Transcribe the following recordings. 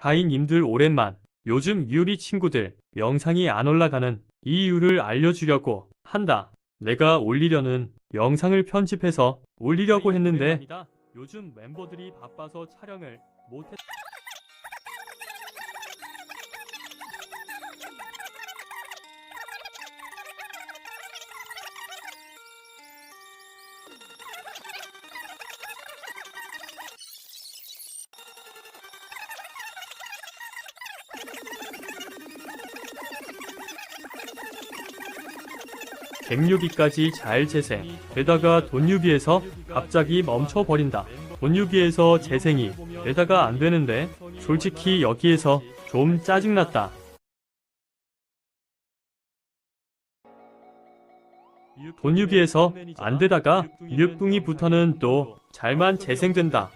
하이님들 오랜만. 요즘 유리 친구들 영상이 안 올라가는 이유를 알려주려고 한다. 내가 올리려는 영상을 편집해서 올리려고 했는데 요즘 멤버들이 바빠서 촬영을 못했. 갱유비까지 잘 재생. 게다가 돈유비에서 갑자기 멈춰버린다. 돈유비에서 재생이 게다가 안 되는데 솔직히 여기에서 좀 짜증났다. 돈유비에서 안 되다가 육둥이부터는 또 잘만 재생된다.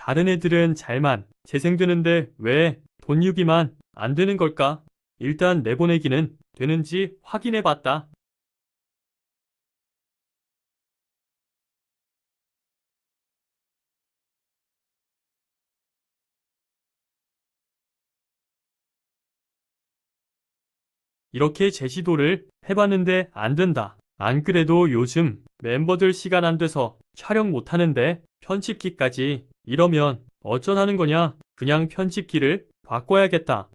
다른 애들은 잘만 재생되는데 왜 돈유비만 안 되는 걸까? 일단 내보내기는 되는지 확인해 봤다. 이렇게 제시도를 해봤는데 안 된다. 안 그래도 요즘 멤버들 시간 안 돼서 촬영 못 하는데 편집기까지 이러면 어쩌라는 거냐? 그냥 편집기를 바꿔야겠다.